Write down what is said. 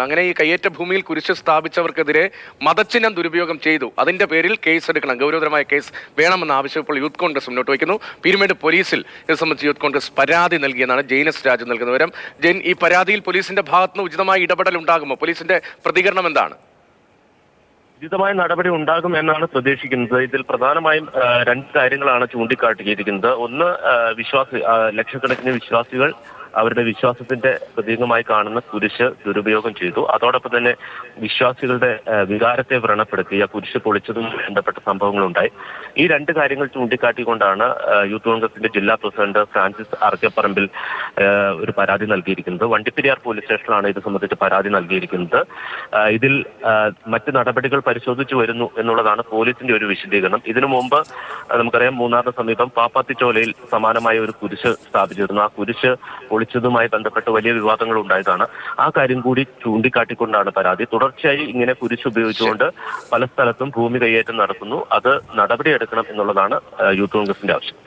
അങ്ങനെ ഈ കയ്യേറ്റ ഭൂമിയിൽ കുരിശ് സ്ഥാപിച്ചവർക്കെതിരെ മതചിഹ്നം ദുരുപയോഗം ചെയ്തു. അതിന്റെ പേരിൽ കേസ് എടുക്കണം. ഗൗരവതരമായ കേസ് വേണമെന്ന് ആവശ്യപ്പെട്ട് യൂത്ത് കോൺഗ്രസ് മുന്നോട്ട് വയ്ക്കുന്നു. പീരുമേട് പോലീസിൽ ഇത് സംബന്ധിച്ച് യൂത്ത് കോൺഗ്രസ് പരാതി നൽകിയെന്നാണ് ജെയിനസ് രാജു നൽകുന്ന വിവരം. ജെയിൻ ഈ പരാതിയിൽ പോലീസിന്റെ ഭാഗത്തുനിന്ന് ഉചിതമായ ഇടപെടൽ ഉണ്ടാകുമോ? പോലീസിന്റെ പ്രതികരണം എന്താണ്? ഉചിതമായ നടപടി ഉണ്ടാകും എന്നാണ് പ്രതീക്ഷിക്കുന്നത്. ഇതിൽ പ്രധാനമായും രണ്ട് കാര്യങ്ങളാണ് ചൂണ്ടിക്കാട്ടിയിരിക്കുന്നത്. ഒന്ന് വിശ്വാസി ലക്ഷക്കണക്കിന് വിശ്വാസികൾ അവരുടെ വിശ്വാസത്തിന്റെ പ്രതീകമായി കാണുന്ന കുരിശ് ദുരുപയോഗം ചെയ്തു. അതോടൊപ്പം തന്നെ വിശ്വാസികളുടെ വികാരത്തെ വ്രണപ്പെടുത്തി ആ കുരിശ് പൊളിച്ചതും ബന്ധപ്പെട്ട സംഭവങ്ങളുണ്ടായി. ഈ രണ്ട് കാര്യങ്ങൾ ചൂണ്ടിക്കാട്ടിക്കൊണ്ടാണ് യൂത്ത് കോൺഗ്രസിന്റെ ജില്ലാ പ്രസിഡന്റ് ഫ്രാൻസിസ് അറക്കപ്പറമ്പിൽ ആ, ഒരു പരാതി നൽകിയിരിക്കുന്നത്. വണ്ടിപ്പെരിയാർ പോലീസ് സ്റ്റേഷനാണ് ഇത് സംബന്ധിച്ച് പരാതി നൽകിയിരിക്കുന്നത്. ഇതിൽ മറ്റ് നടപടികൾ പരിശോധിച്ചു വരുന്നു എന്നുള്ളതാണ് പോലീസിന്റെ ഒരു വിശദീകരണം. ഇതിനു മുമ്പ് നമുക്കറിയാം മൂന്നാറിന് സമീപം പാപ്പാത്തിച്ചോലയിൽ സമാനമായ ഒരു കുരിശ് സ്ഥാപിച്ചിരുന്നു. ആ കുരിശ് പൊളിച്ചതുമായി ബന്ധപ്പെട്ട് വലിയ വിവാദങ്ങൾ ഉണ്ടായതാണ്. ആ കാര്യം കൂടി ചൂണ്ടിക്കാട്ടിക്കൊണ്ടാണ് പരാതി. തുടർച്ചയായി ഇങ്ങനെ കുരിശ് ഉപയോഗിച്ചുകൊണ്ട് പല സ്ഥലത്തും ഭൂമി കൈയേറ്റം നടത്തുന്നു അത് നടപടിയെടുക്കണം എന്നുള്ളതാണ് യൂത്ത് കോൺഗ്രസിന്റെ ആവശ്യം.